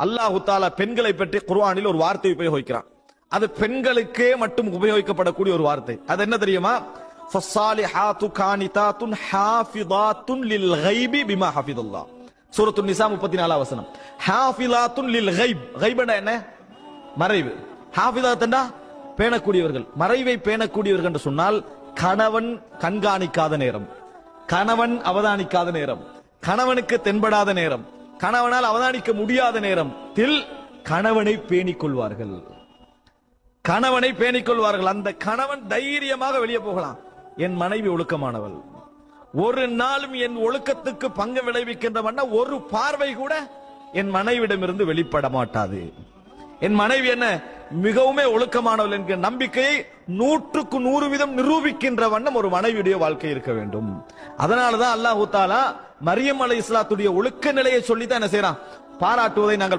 அல்லாஹு தாலா பெண்களை பற்றி குர்வானில் ஒரு வார்த்தை உபயோகிக்கிறான். அது பெண்களுக்கே மட்டும் உபயோகிக்கப்படக்கூடிய ஒரு வார்த்தை. அது என்ன தெரியுமா? ஃபஸ்ஸாலிஹாத்து கானிதாத்துன் ஹாஃபிதாத்துன் லில் பிமா ஹஃபிதுல்லாஹ். சூரத்து நிசா முப்பத்தி நாலாம் வசனம். ஹாஃபிலாத்துன் லில் கைப் கைப்னா என்ன? மறைவு. ஹாஃபிதாத்தண்டா பேணக்கூடியவர்கள். மறைவை பேணக்கூடியவர்கள் என்று சொன்னால் கணவன் கண்காணிக்காத நேரம். கணவன் அவதானிக்காத நேரம். கணவனுக்கு தென்படாத நேரம். கணவனால் அவதானிக்க முடியாத நேரத்தில் கணவனை பேணிக் கொள்வார்கள் கணவனை பேணிக் கொள்வார்கள் அந்த கணவன் தைரியமாக வெளியே போகலாம். என் மனைவி ஒழுக்கமானவள். ஒரு நாளும் என் ஒழுக்கத்துக்கு பங்கு விளைவிக்கின்ற ஒரு பார்வை கூட என் மனைவிடமிருந்து வெளிப்பட மாட்டாது. என் மனைவி என்ன மிகவுமே ஒழுக்கமானவள் என்கிற நம்பிக்கையை நூற்றுக்கு நூறு வீதம் நிரூபிக்கின்ற வண்ணம் ஒரு மனைவியுடைய வாழ்க்கை இருக்க வேண்டும். அதனாலதான் அல்லாஹூ தாலா மரியம் அலை இஸ்லாத்துடைய ஒழுக்க நிலையை சொல்லித்தான் என்ன செய்யறான் பாராட்டுவதை நாங்கள்